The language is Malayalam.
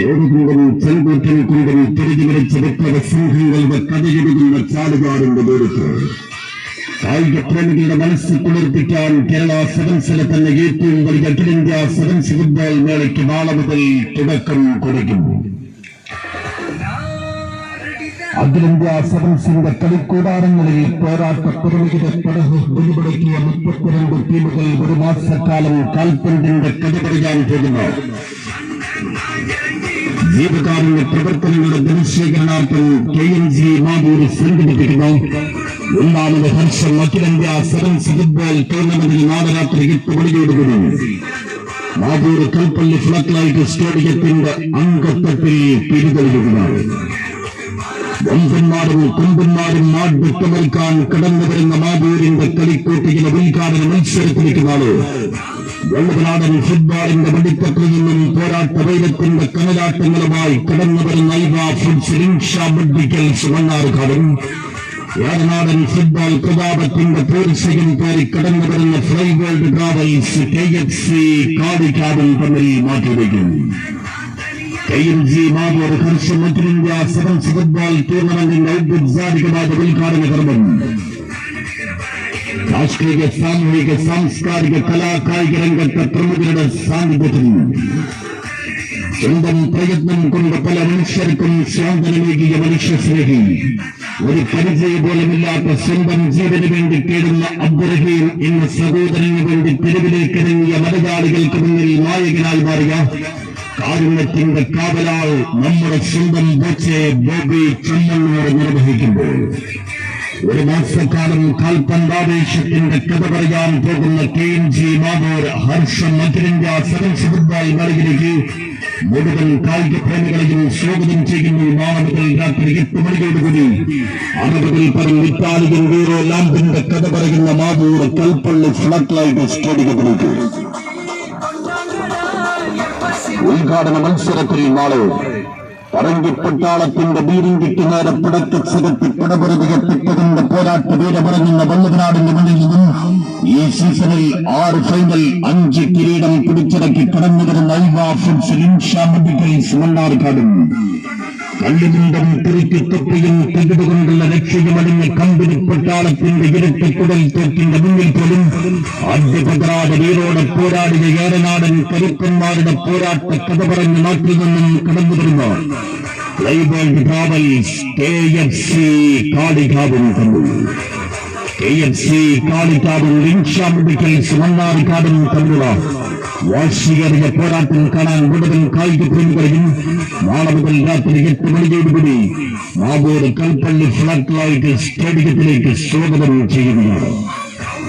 ചോദ്യകൊണ്ടും ചെങ്കൂറ്റൻ കൊണ്ടും തിരിഞ്ഞുവിളിച്ച വിപ്ലവ സംഘങ്ങളുടെ കഥയെഴുതുന്ന ചാടുകാടിന്റെ ദൂരത്ത്. കായിക പ്രേമികളുടെ മനസ്സിൽ കുളിർപ്പിക്കാൻ കേരള സെവൻസിലെ തന്നെ ഏറ്റവും വലിയ അഖിലേന്ത്യാ സെവൻസ് ഫുട്ബോൾ മേളയ്ക്ക് നാളെ മുതൽ തുടക്കം കുറിക്കുന്നു അഖിലേന്ത്യാ സെവൻസിന്റെ കളിക്കൂടാരങ്ങളിൽ പോരാട്ട പുറകിത പടഹ് വെളിപ്പെടുത്തിയ മുപ്പത്തിരണ്ട് ടീമുകൾ ഒരു മാസക്കാലം കാൽപന്തിന്റെ കഥ പറയാൻ പോകുന്നു. ജീവകാരുണ്യ പ്രവർത്തനങ്ങളുടെ ജനശേഖരണാർത്ഥം കെ എം ജി മാതൂര് സംഘടിപ്പിക്കുന്നു. ഒന്നാമത് ഹർഷം അഖിലേന്ത്യാ സെവൻസ് ഫുട്ബോൾ ടൂർണമെന്റിൽ നാളെ രാത്രി എട്ട് മണിയോടുകൂടി. മാതൂർ കൽപ്പള്ളി ഫ്ലഡ് ലൈറ്റ് സ്റ്റേഡിയത്തിന്റെ അംഗത്വത്തിൽ പിരിതെളിയുകയാണ് വമ്പന്മാരും കൊമ്പന്മാരും നാട്വിട്ടുമൽക്കാൻ കടന്നു വരുന്ന മാബൂരിന്റെ കളിക്കൂട്ടിയിലെ ഉദ്ഘാടന മത്സരത്തിലേക്ക് നാളെ വെള്ളനാടൻ ഫുട്ബോളിന്റെ വെടിത്തട്ടിൽ നിന്നും പോരാട്ട വൈരത്തിന്റെ കനലാട്ടങ്ങളുമായി കടന്നു വരുന്ന ഐവ ഫുഡ്സ് റിൻഷ മെഡിക്കൽസ് ഏറനാടൻ ഫുട്ബോൾ പ്രതാപത്തിന്റെ പൂർച്ചയും പേരി കടന്നു വരുന്ന fly world travels K F C കാടിക്കാടും തമ്മിൽ മാറ്റിവെക്കും കെ മാബൂർ ഹർഷ അഖിലേന്ത്യ സെവൻസ് ഫുട്ബോൾ ടൂർണമെന്റിന്റെ ഔദ്യോഗികമായ ഉദ്ഘാടന കർമ്മം. രാഷ്ട്രീയ സാമൂഹിക സാംസ്കാരിക കലാ രംഗത്തെ പ്രമുഖരുടെ സാന്നിധ്യത്തിൽ സ്വന്തം പ്രയത്നം കൊണ്ട് പല മനുഷ്യർക്കും സ്വാതന്ത്ര്യമേകിയ മനുഷ്യസ്നേഹി. ഒരു പരിചയ പോലുമില്ലാത്ത സ്വന്തം ജീവന് വേണ്ടി തേടുന്ന അബ്ദുറഹീം എന്ന സഹോദരന് വേണ്ടി തെരുവിലേക്ക് ഇറങ്ങിയ മലയാളികൾക്ക് മുന്നിൽ നായകനായി മാറിയ കാരുണ്യത്തിന്റെ കാവലാൾ നമ്മുടെ സ്വന്തം ബോച്ചെ ബോബി ചമ്മണ്ണൂർ നിർവഹിക്കുമ്പോൾ ഒരു മാസക്കാലം കാൽപന്താവേശത്തിന്റെ കഥ പറയാൻ പോകുന്ന കെ എം ജി മാവൂർ ഹർഷം മധുരന്റെ സെവൻസ് ഫുട്ബോൾ മേളയിലേക്ക് മുഴുവൻ കായിക പ്രേമികളെയും സ്വാഗതം ചെയ്യുന്നു. നാളെ രാത്രി എട്ട് മണിയോടുകൂടി അറുപതിൽ പരം ഇറ്റാലിയൻ വീറോ ലാമ്പിന്റെ കഥ പറയുന്ന മാവൂർ കൽപ്പള്ളി ഫ്ലഡ് ലൈറ്റ് സ്റ്റേഡിയത്തിലേക്ക്. ഉദ്ഘാടന മത്സരത്തിൽ നാളെ പറങ്കിപ്പട്ടാളത്തിന്റെ ബീരിങ്കിക്ക് നേരെ പടക്കച്ചകത്തി പടപുറതികപ്പെട്ടതിന്റെ പോരാട്ട വീരപറങ്ങുന്ന വല്ലവനാടിന്റെ മുന്നിൽ നിന്നും ഈ സീസണിൽ ആറ് ഫൈനൽ അഞ്ച് കിരീടം പിടിച്ചിറക്കി കടന്നു വരുന്ന ഐവ ഫുഡ്സ് ഇൻഷാ മെഡിക്കൽസ് മണ്ണാർക്കാടും തിരുത്തി തൊപ്പിയും തെകിടുകൊണ്ടുള്ള ലക്ഷ്യമടിഞ്ഞ കമ്പനി പട്ടാളത്തിന്റെ ഇരട്ടക്കുടൽ തോക്കിന്റെ മുന്നിൽ പോലും ആദ്യപകരാതെ വീരോടെ പോരാടിയ ഏറനാടൻ കരുക്കന്മാരുടെ പോരാട്ട കഥ പറഞ്ഞ നാട്ടിൽ നിന്നും കടന്നു വരുന്ന. ട്രാവൽസ് കെ എഫ് സി കാളികാവും ഇൻഷാ മെഡിക്കൽസ് വാശിയേറിയ പോരാട്ടം കാണാൻ മുഴുവൻ കായിക പ്രേമികളെയും നാളെ മുതൽ രാത്രി എട്ട് മണിയോടുകൂടി മാവൂർ കൽപ്പള്ളി ഫ്ലഡ് ലൈറ്റ് സ്റ്റേഡിയത്തിലേക്ക് സ്വാഗതം ചെയ്യുകയാണ്